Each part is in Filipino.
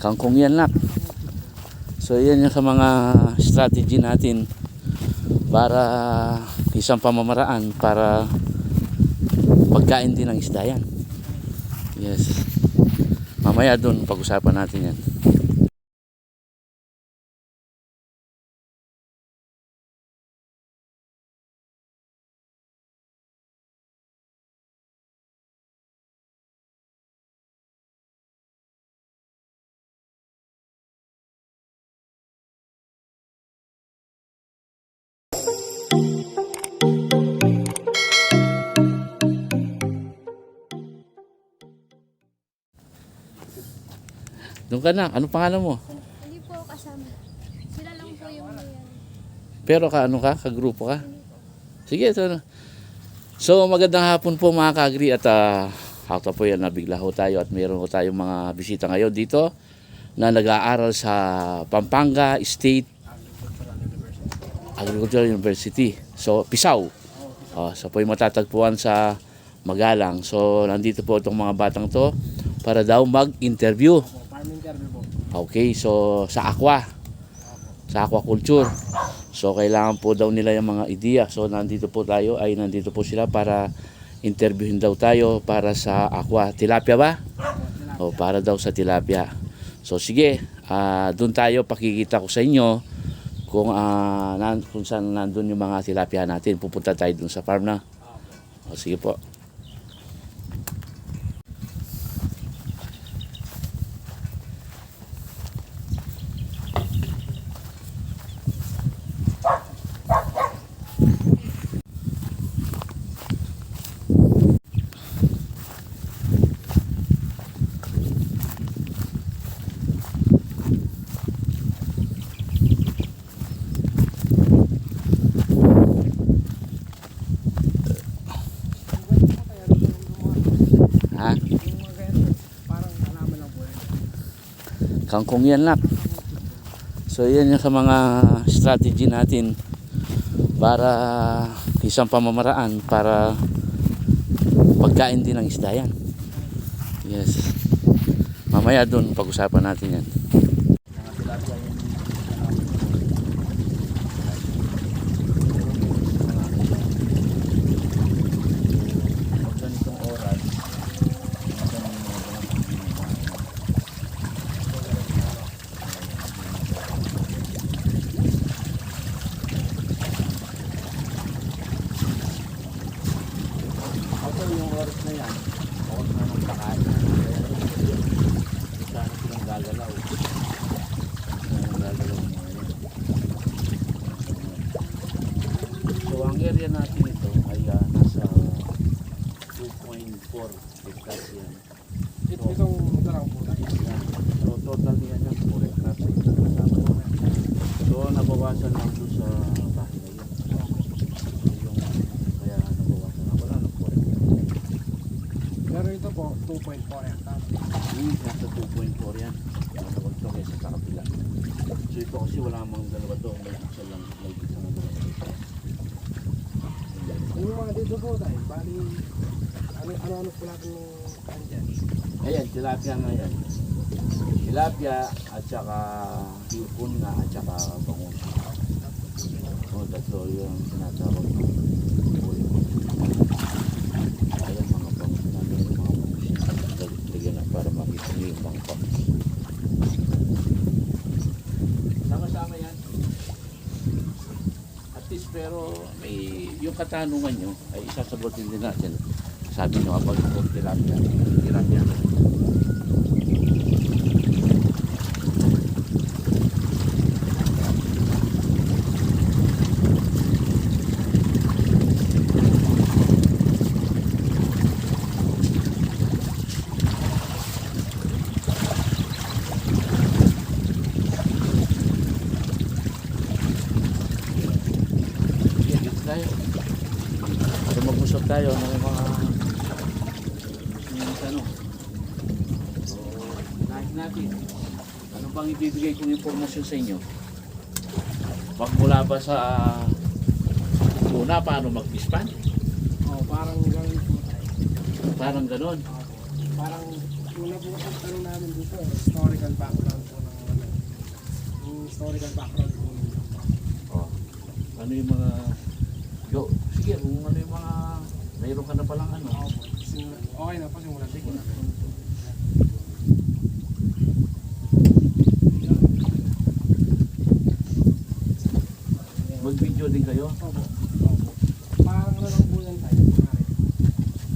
Kangkong yan nak. So yan yung sa mga strategy natin para isang pamamaraan para pagkain din ng isda yan. Yes. Mamaya doon pag-usapan natin yan. Doon ka na. Ano pangalan mo? Hindi po kasama. Sila lang po yung may ano. Pero ka ano ka? Kagrupo ka? Sige, so, so magandang hapon po mga kagri at uh, hawta po yan nabigla ho tayo at meron ho tayong mga bisita ngayon dito na nag-aaral sa Pampanga State Agricultural University. So, Pisaw. Oh, so po yung matatagpuan sa Magalang. So, nandito po itong mga batang to para daw mag-interview. Po, farm interview po. Okay, so sa aqua. Sa aquaculture. So kailangan po daw nila yung mga ideya. So nandito po tayo ay nandito po sila para interviewin daw tayo para sa aqua. Tilapia ba? O para daw sa tilapia. So sige, ah doon tayo pakikita ko sa inyo kung ah, nan, kung saan nandun yung mga tilapia natin. Pupunta tayo doon sa farm na. O sige po. Ha? Yung mga ganyan, parang alaman lang po yan. Kangkong yan nak. So yan yung sa mga strategy natin para isang pamamaraan para pagkain din ng isda yan. Yes. Mamaya doon pag-usapan natin yan. Ako yung oras na yan, oras na ng pakain na Hindi sana silang gagalaw. Hindi sana gagalaw ng mga yan. So ang area natin ito ay ah, nasa 2.4 hectares yan. Ito, itong ito lang po tayo. Yan. So total niyan yan 4 hectares yung kasama ko. So nabawasan lang doon sa bahay na yun. Yung kaya nabawasan ako lang ng 4 hectares. Pero ito po, 2.4 hectares. Hmm, nasa 2.4 yan. Nakatawag to kaysa sa kapila. So ito kasi wala mang dalawa doon. May isa lang. May isa lang dalawa. Yung mga dito po tayo, bali, ano, ano-ano po natin yung andyan. Ayan, tilapia nga yan. Tilapia at saka hipon nga at saka bangus. O, tatlo yung tinatawag ng huli. Ayan, mga yung para makita bangkok. Sama-sama yan. At pero may yung katanungan nyo ay isasagutin din natin. Sabi nyo kapag tilapia, tilapia. Sige, dito tayo. Para mag-usap tayo ng mga yung ano. So, nahin natin. Ano bang ibibigay kong impormasyon sa inyo? Magmula ba sa una paano mag-dispan? Oh, parang ganun po tayo. Parang ganon. Oh, parang una po ang tanong namin dito, eh, historical background po ng ano. Yung historical background po. Oh. Ano yung mga... Yo, sige, kung ano yung mga... Mayroon ka na palang ano. Simula- Okay na po, simulan Sige. po na. Mag-video din kayo. Opo. Parang ano lang po yan tayo. Pare.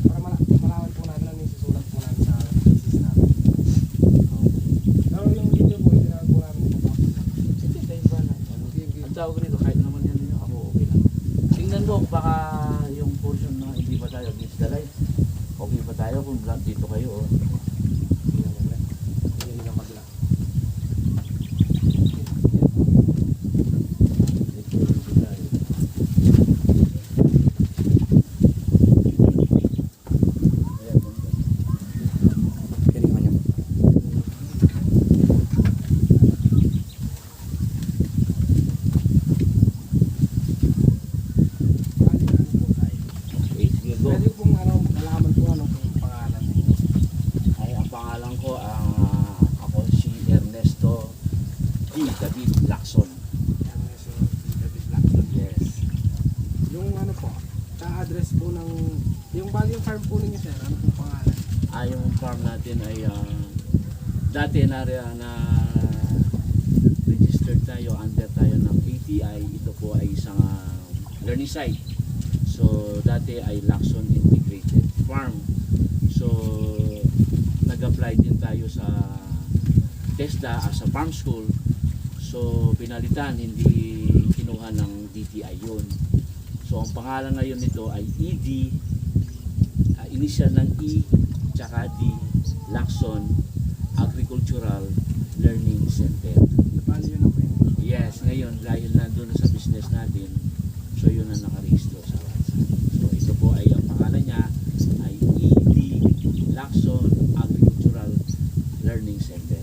Para mala- malaman po natin ano yung susulat po namin sa thesis namin. Pero yung video po, hindi naman po namin po. Sige, kayo ba na? Ano, ang tawag rito, kahit naman yan ninyo, ako okay lang. Tingnan mo, baka yung portion na hindi pa tayo against the light. Okay ba tayo kung vlog dito kayo? Oh. Hindi nila magla. Dito, dito tayo. Ayan, Piling kanya. Bali, ano po tayo? Okay, sige, go. Pwede pong ano, malaman po ano po yung pangalan ninyo. Ay, ang ko, ah, ako si Ernesto D. David Lacson. Ernesto David Lacson. Yes. Yung ano po, ka-address po ng, yung bali yung farm po ninyo sir, ano pong pangalan? Ah, yung farm natin ay ah, dati na, na registered tayo, under tayo ng ATI. Ito po ay isang ah, learning site. So, dati ay Lacson Integrated Farm. So, nag-apply din tayo sa TESDA as a farm school. So, pinalitan, hindi kinuha ng DTI yun. So, ang pangalan ngayon nito ay ED, uh, initial ng E, tsaka D, Lacson Agricultural Learning Center. Bali yun na po yung Yes, ngayon dahil nandun na sa business natin, so yun ang nakarehistro sa website. So ito po ay ang pangalan niya ay ED Lacson Agricultural Learning Center.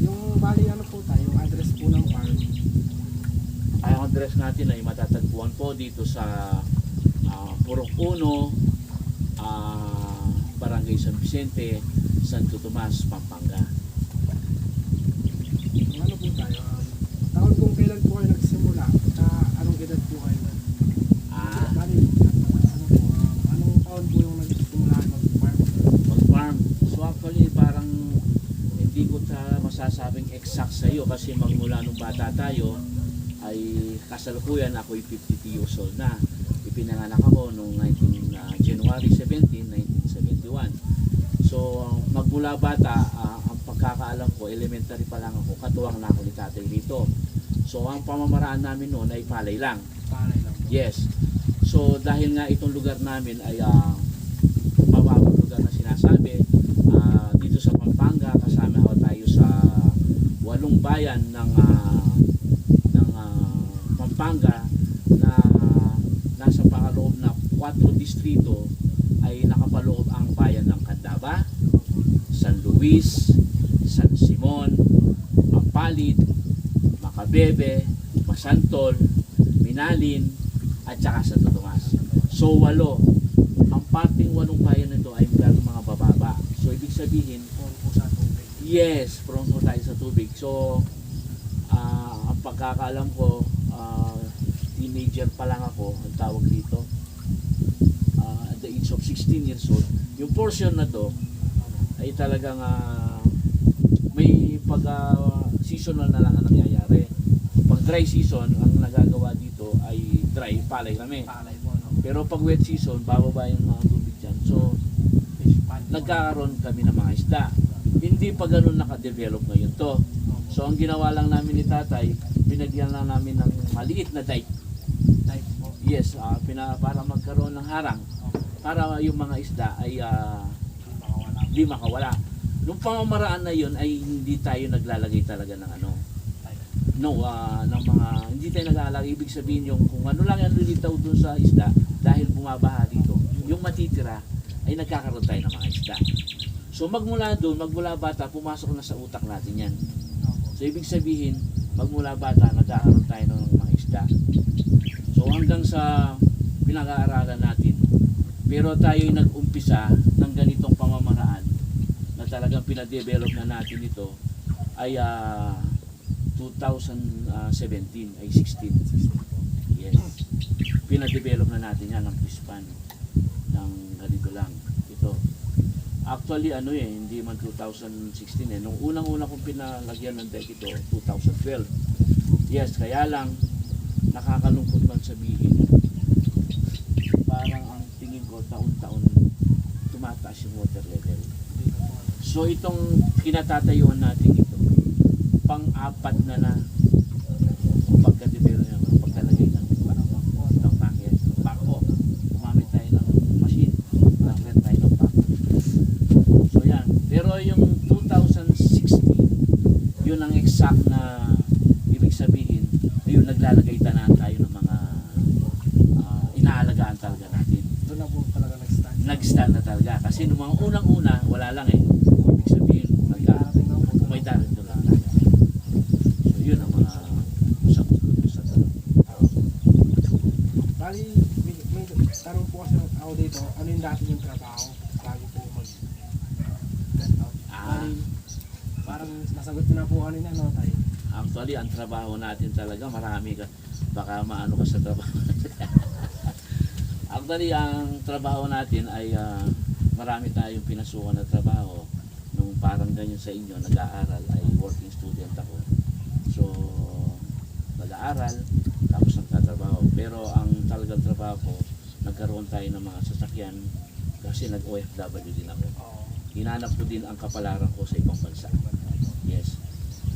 Yung bali ano po tayo, yung address po ng farm. Ay, ang address natin ay dito sa ah, Purok 1, ah, Barangay San Vicente, Santo Tomas, Pampanga. Ano po tayo, um, taon kung kailan po kayo nagsimula, sa anong edad po kayo. Ah, Bali, ano po, um, anong taon po yung nagsimula mag-farm? mag-farm. So actually parang hindi ko ta masasabing exact sa iyo kasi magmula nung bata tayo ay kasalukuyan ako'y 52 years old na. Ipinanganak ako noong 19, ah, January 17, 1971. So magmula bata, ah, ang pagkakaalam ko, elementary pa lang ako, katuwang na ako ni tatay dito. So ang pamamaraan namin noon ay palay lang. Palay lang. Yes. So dahil nga itong lugar namin ay ah, mababang lugar na sinasabi, ah, dito sa Pampanga kasama ho tayo sa walong bayan ng ah, ng ah, Pampanga na nasa pangaloob na 4 distrito ay nakapaloob ang bayan ng Candaba, San Luis, San Simon, Mapalit, Macabebe, Masantol, Minalin, at saka Santo Tomas. So walo. Ang parting walong bayan nito ay mula ng mga bababa. So ibig sabihin, Phone po sa tubig. yes, prone po tayo sa tubig. So ah, ang pagkakalam ko, ah, teenager pa lang ako, ang tawag dito. The age of 16 years old. Yung portion na to ay talagang ah, may pag ah, seasonal na lang ang nangyayari. Pag dry season, ang nagagawa dito ay dry, palay kami. Palay po, no? Pero pag wet season, bababa yung mga tubig dyan. So, nagkakaroon kami ng mga isda. Hindi pa ganun nakadevelop ngayon to. So, ang ginawa lang namin ni tatay, binagyan lang namin ng maliit na dike. Yes, ah, pina, para magkaroon ng harang. Para yung mga isda ay ah, Hindi makawala. Nung pamamaraan na yun ay hindi tayo naglalagay talaga ng ano, no, ah, ng mga, hindi tayo naglalagay. Ibig sabihin yung kung ano lang yung lilitaw dun sa isda dahil bumabaha dito, yung matitira ay nagkakaroon tayo ng mga isda. So magmula doon, magmula bata, pumasok na sa utak natin yan. So ibig sabihin, magmula bata, nagkakaroon tayo ng mga isda. So hanggang sa pinag-aaralan natin, Pero tayo'y nag-umpisa ng ganitong pamamaraan na talagang pinadevelop na natin ito ay ah, 2017 ay 16. Yes. Pinadevelop na natin yan ng pispan ng ganito lang. Ito. Actually ano eh, hindi man 2016 eh. Nung unang-una kong pinalagyan ng deck ito, 2012. Yes, kaya lang nakakalungkot man sabihin parang ang So itong kinatatayuan natin ito, pang-apat na na pagka-develop ng pagkalagay ng ng packet. Bako. Gumamit tayo ng machine. Nag-rent tayo ng bako. So yan. Pero yung 2016, yun ang exact na ibig sabihin, ayun naglalagay na tayo ng mga ah, inaalagaan talaga natin Doon na po talaga nag-stand. nag-stand na talaga. Kasi nung mga unang-una, wala lang eh. Ibig sabihin, May nagka, darating na po. may darating lang talaga. So yun ang mga sagot ko dun sa tanong. Bali, may, may tanong po kasi ako dito, ano yung dati yung trabaho? Bago po mag Ah, Bali, parang po kanina, no, tayo? actually, ang trabaho natin talaga, marami ka. Baka maano ka sa trabaho. actually, ang trabaho natin ay ah, marami tayong pinasukan na trabaho. Nung parang ganyan sa inyo, nag-aaral, ay working student ako. So, nag-aaral, tapos nagtatrabaho. Pero ang talagang trabaho ko, nagkaroon tayo ng mga sasakyan kasi nag-OFW din ako. Hinanap ko din ang kapalaran ko sa ibang bansa.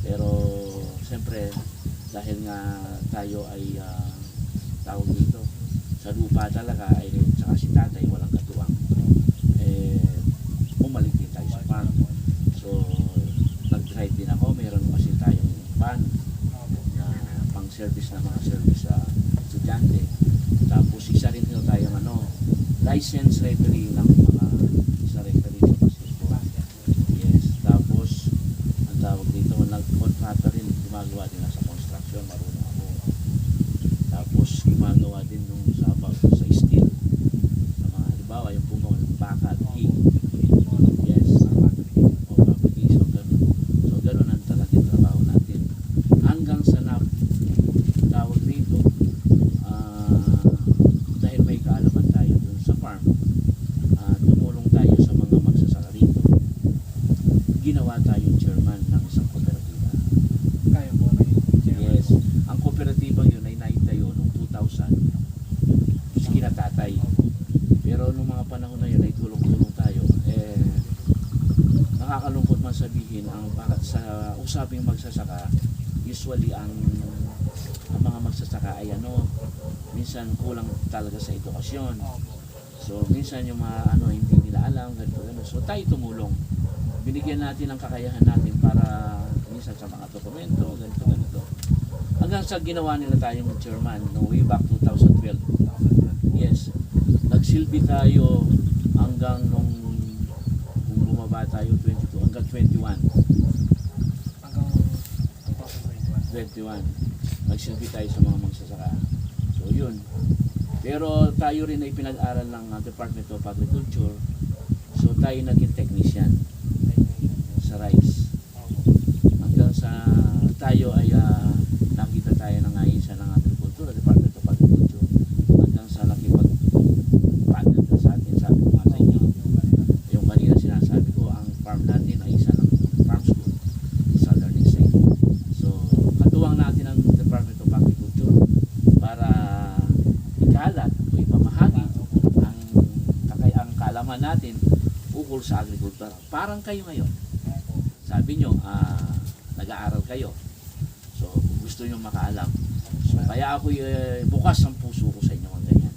Pero, siyempre, dahil nga tayo ay ah, tawag dito, sa lupa talaga, ay saka si tatay walang katuwang. Eh, bumalik din tayo sa farm. So, nag-drive din ako. Meron kasi tayong van na pang service na mga service sa estudyante. Tapos isa rin nyo tayong ano, license referee ng mga sa referee sa basketball. Yes. Tapos, ang tawag dito, nag-contractor rin, gumagawa din sa construction, marunong ako. Tapos, gumagawa din nung sa, sa steel. Sa mga, halimbawa, yung pumaw ng baka at key. Yes. O papagi, so ganun. So ganun ang talagang trabaho natin. Hanggang sa na, tawag dito, ah, dahil may kaalaman tayo dun sa farm, ah, tumulong tayo sa mga magsasaka rito. Ginawa tayong chairman ng isang kooperatiba. Kayo po na yung chairman Yes. po. Ang kooperatibang yun ay naitayo noong 2000. Kasi kinatatay. Pero nung mga panahon na yun ay tulong-tulong tayo. Eh, nakakalungkot man sabihin ang bakit sa usaping magsasaka, usually ang ang mga magsasaka ay ano, minsan kulang talaga sa edukasyon. So minsan yung mga ano hindi nila alam ganito ganito. So tayo tumulong. Binigyan natin ang kakayahan natin para minsan sa mga dokumento, ganito ganito. Hanggang sa ginawa nila tayong chairman no way back 2012. Yes. Nagsilbi tayo hanggang nung kung bumaba tayo 22 hanggang 21. Hanggang 2021. 21. Nagsilbi tayo sa mga magsasaka. So yun. Pero tayo rin ay pinag-aral ng uh, Department of Agriculture. So tayo naging technician sa rice. Opo. Hanggang sa tayo ay ah, nakita tayo ng ayinsa ng Agriculture, Department of Agriculture. Hanggang sa nakipag partner na sa atin. Sabi ko nga sa inyo, yung kanina sinasabi ko, ang farm natin ay isa ng farm school sa Southern State. So, katuwang natin ang Department of Agriculture para ikalat o ipamahagi ang, kakay, kaalaman natin ukol sa agrikultura. Parang kayo ngayon. Sabi nyo, ah, nag-aaral kayo. So, kung gusto nyo makaalam. So, kaya ako eh, bukas ang puso ko sa inyo ng ganyan.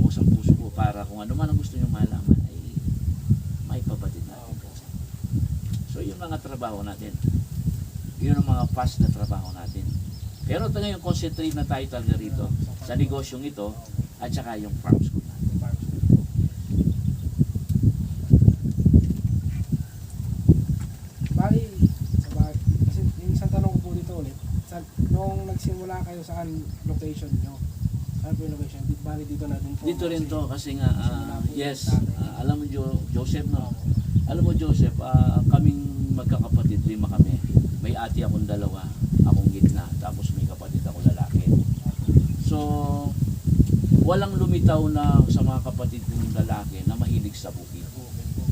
Bukas ang puso ko para kung ano man ang gusto nyo malaman ay maipabatid natin. So, yung mga trabaho natin. Yun ang mga past na trabaho natin. Pero ito ngayon, concentrate na tayo talaga rito sa negosyong ito at saka yung farm school natin. Bali, sa bagay, kasi yung isang tanong ko po dito ulit, sa, nung nagsimula kayo saan location nyo, saan po yung location, di ba bali dito na din po. Dito rin to kasi nga, po yes, ah, alam mo Jo- Joseph no? Alam mo Joseph, ah, kaming magkakapatid, lima kami. May ate akong dalawa, akong gitna, tapos may kapatid ako lalaki. So, walang lumitaw na sa mga kapatid kong lalaki na mahilig sa bukid.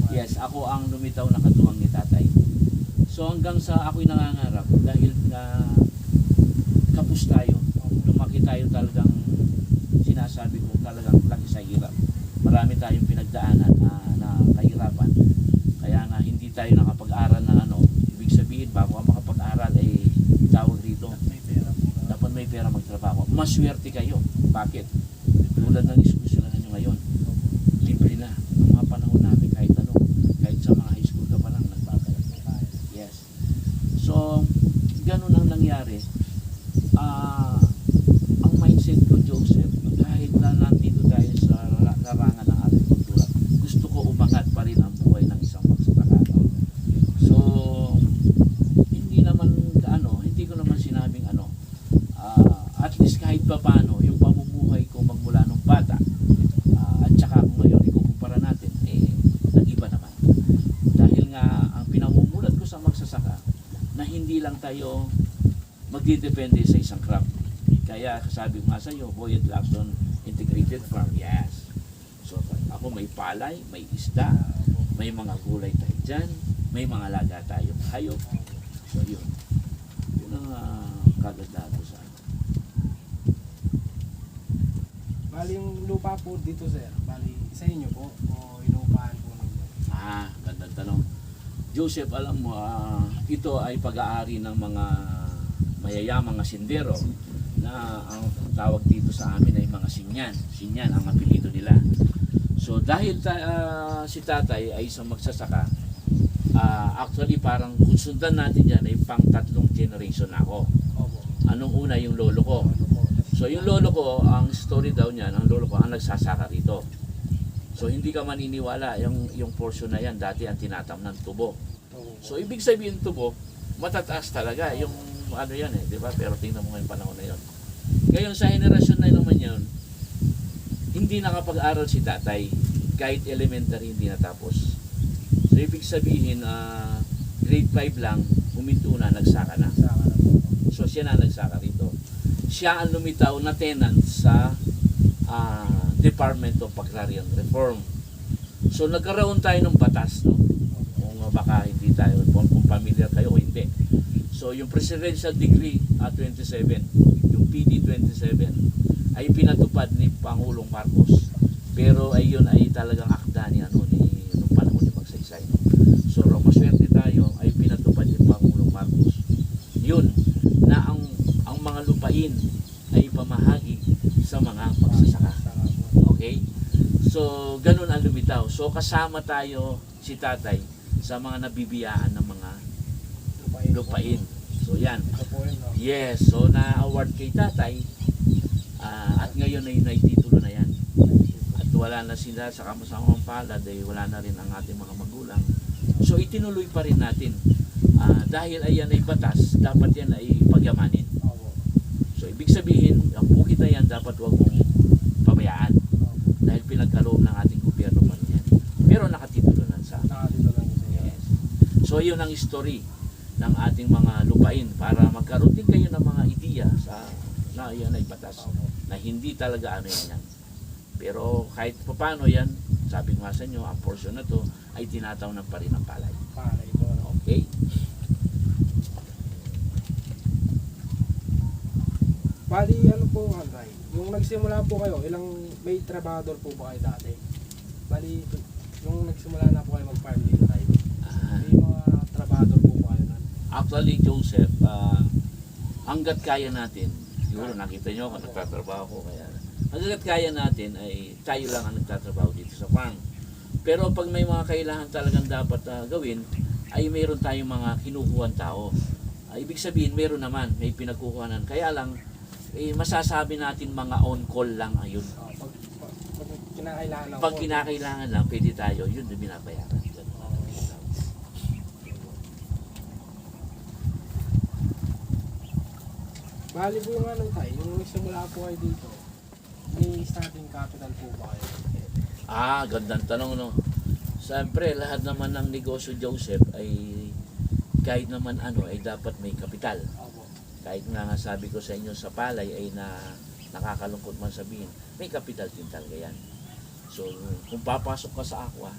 Yes, ako ang lumitaw na katuwang ni tatay. So hanggang sa ako'y nangangarap dahil na kapos tayo, lumaki tayo talagang sinasabi ko talagang laki sa hirap. Marami tayong pinagdaanan na, na kahirapan. Kaya nga hindi tayo nakapag-aral ng ano, ibig sabihin bago ka makapag-aral ay tawag dito, May pera dapat may pera magtrabaho. Maswerte kayo. Bakit? Tulad ng eskwelahan nyo ngayon, libre na. Noong mga panahon namin kahit ano, kahit sa mga high school ka pa lang, nagbabayad. Yes. So, ganun ang nangyari. Ah, ang mindset ko, Joseph, kahit na nandito tayo sa la- larangan ng agrikultura, gusto ko umangat pa rin ang buhay ng isang magsasaka. So, hindi naman ano, hindi ko naman sinabing ano, ah, at least kahit pa paano, yung pamumuhay ko magmula nung bata, ah, at saka kung ngayon ikukumpara natin, eh, nag-iba naman. Dahil nga, ang pinamumulat ko sa magsasaka, na hindi lang tayo magdidepende sa isang crop. Kaya sabi nga sa iyo, Boyet Lacson Integrated Farm, yes. So, ako may palay, may isda, may mga gulay tayo dyan, may mga laga tayong hayop. So, yun. Yun ang uh, kagandahan ko sa ano. Bali yung lupa po dito sir, bali sa inyo po o inuupahan po ninyo? Ah, gandang tanong. Joseph, alam mo, ah, ito ay pag-aari ng mga mayayamang mga sindero na ang tawag dito sa amin ay mga sinyan. Sinyan ang apelido nila. So dahil ta- ah, si tatay ay isang magsasaka, ah, actually parang kung sundan natin yan ay pang tatlong generation ako. Anong una yung lolo ko? So yung lolo ko, ang story daw niyan, ang lolo ko ang nagsasaka rito. So hindi ka maniniwala, yung, yung portion na yan, dati ang tinatam ng tubo. So ibig sabihin tubo, matataas talaga yung ano yan eh, di ba? Pero tingnan mo ngayong panahon na yon. Ngayon sa henerasyon na naman yun, hindi nakapag-aral si tatay, kahit elementary hindi natapos. So ibig sabihin, ah, grade 5 lang, huminto na, nagsaka na. So siya na nagsaka rito. Siya ang lumitaw na tenant sa ah, Department of Agrarian Reform. So nagkaroon tayo ng batas, no? Kung ah, baka hindi tayo, kung, kung familiar kayo hindi. So yung Presidential Decree ah, 27, yung PD 27, ay pinatupad ni Pangulong Marcos. Pero ay yun ay talagang akda ni ano ni nung panahon ni Magsaysay. So maswerte tayo ay pinatupad ni Pangulong Marcos. Yun na ang ang mga lupain ay pamahagi sa mga magsasaka. Okay? So, ganun ang lumitaw. So, kasama tayo si tatay sa mga nabibiyaan ng mga Lupain. So, yan. Yes, so na-award kay tatay ah, at ngayon ay naititulo na yan. At wala na sila sa kamasamang palad ay wala na rin ang ating mga magulang. So, itinuloy pa rin natin. Ah, dahil ayan ay batas, dapat yan ay pagyamanin. So, ibig sabihin, ang bukid na yan dapat wag mong pabayaan dahil pinagkaloob ng ating gobyerno pa rin yan. Pero nakatitulo na sa. Yes. So yun ang history ng ating mga lupain para magkaroon din kayo ng mga ideya sa na yan ay batas na hindi talaga ano yan. Pero kahit paano yan, sabi nga sa inyo, ang portion na to ay tinataw ng pa rin ng palay. Okay? Bali, ano po, Andray? Yung nagsimula po kayo, ilang may trabador po ba kayo dati? Bali, nung nagsimula na po kayo mag-farm dito tayo, Ah, may mga trabador po ba kayo nun? Actually, Joseph, ah, hanggat kaya natin, siguro nakita nyo ako nagtatrabaho ko kaya hanggat kaya natin ay tayo lang ang nagtatrabaho dito sa farm. Pero pag may mga kailangan talagang dapat ah, gawin, ay mayroon tayong mga kinukuhan tao. Ah, ibig sabihin, meron naman, may pinagkukuhanan. Kaya lang, eh, masasabi natin mga on-call lang ayun. Pag, pag, pag kinakailangan lang Pag kinakailangan lang, pwede tayo, yun din binabayaran. Ganun lang ang ginagawa. Bali po yung ano tayo, yung nagsimula po kayo dito, may starting capital po ba kayo? Ah, gandang tanong no. Siyempre, lahat naman ng negosyo Joseph ay kahit naman ano ay dapat may kapital. Opo. Kahit nga nga sabi ko sa inyo sa palay ay na nakakalungkot man sabihin, may kapital din talaga yan. So, kung papasok ka sa aqua,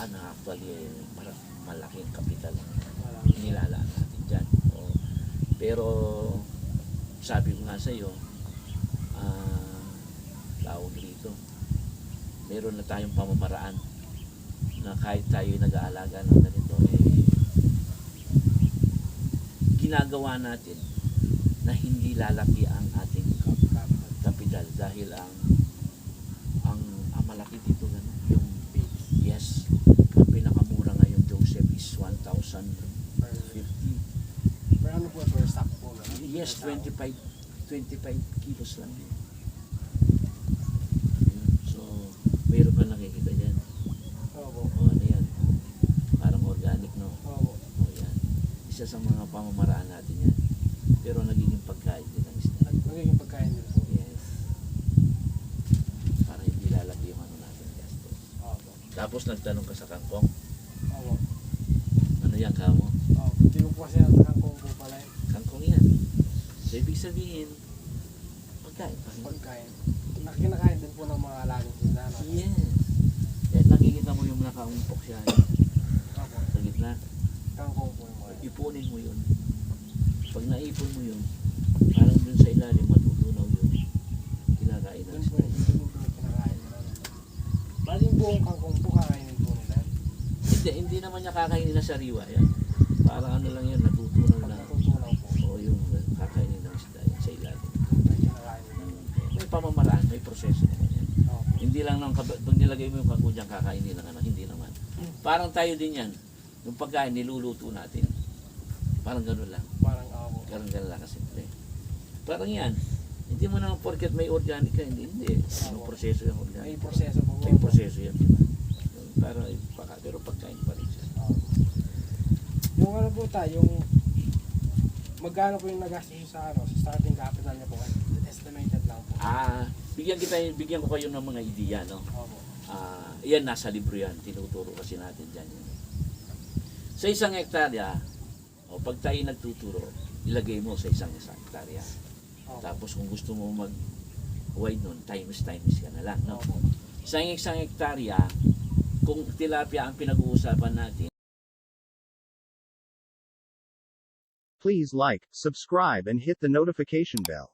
ano actually eh, mara- malaking kapital ang Wala. inilalaan natin dyan. O, pero, sabi ko nga sa iyo, ah, tawag rito, meron na tayong pamamaraan na kahit tayo nag-aalaga ng ganito, eh, ginagawa natin na hindi lalaki ang ating kapital dahil ang ang, ang malaki dito ganun, yung yes ang pinakamura ngayon Joseph is 1,050 Per, per ano po, per stock po. no? Yes Per tao. 25 25 kilos lang yun so mayroon ka nakikita dyan Opo. o ano yan parang organic no Opo. o yan isa sa mga pamamaraan natin yan pero nagiging pagkain din ng isda Nag- Magiging pagkain din po. yes para hindi lalaki yung ano natin gastos Opo. tapos nagtanong ka sa kangkong Opo. ano yan kamo Opo. Hindi ko po kasi natakang kung po pala yung kangkong yan so ibig sabihin pagkain pa rin pagkain. Nakinakain din po ng mga laging sila. No? yes eh nakikita mo yung nakaumpok siya sa gitna ipunin mo yun pag naipon mo yun parang dun sa ilalim matutunaw yun kinakain nila. no? Bali yung buong kangkong po kakainin po nila. hindi hindi naman niya kakainin na sariwa yan para ano lang yan natutunaw na natutunaw po, o yung kakainin ng isda yan sa ilalim may pamamaraan may proseso naman yan. Hindi lang nang pag nilagay mo yung kangkong dyan, kakainin lang ano. Parang tayo din yan. Yung pagkain, niluluto natin. Parang gano'n lang. Parang ako. Parang gano'n lang kasimple. Parang yan. Hindi mo naman porket may organic ka, hindi. Hindi. Ano proseso yung May organic? proseso po. May proseso yan, di ba? Pero, paka, pero pagkain pa rin siya. Yung ano po tayo, yung magkano po yung nagastos sa ano, sa starting capital niya po, estimated lang po. Ah, bigyan kita, bigyan ko kayo ng mga ideya, no? Opo. Ah, yan, nasa libro yan. Tinuturo kasi natin dyan. Yan. Sa isang hektarya, o pag tayo nagtuturo, ilagay mo sa isang isang hektarya. Opo. Tapos kung gusto mo mag wide nun, times times ka na lang. No? Opo. Sa isang hektarya, kung tilapia ang pinag-uusapan natin, Please like, subscribe and hit the notification bell.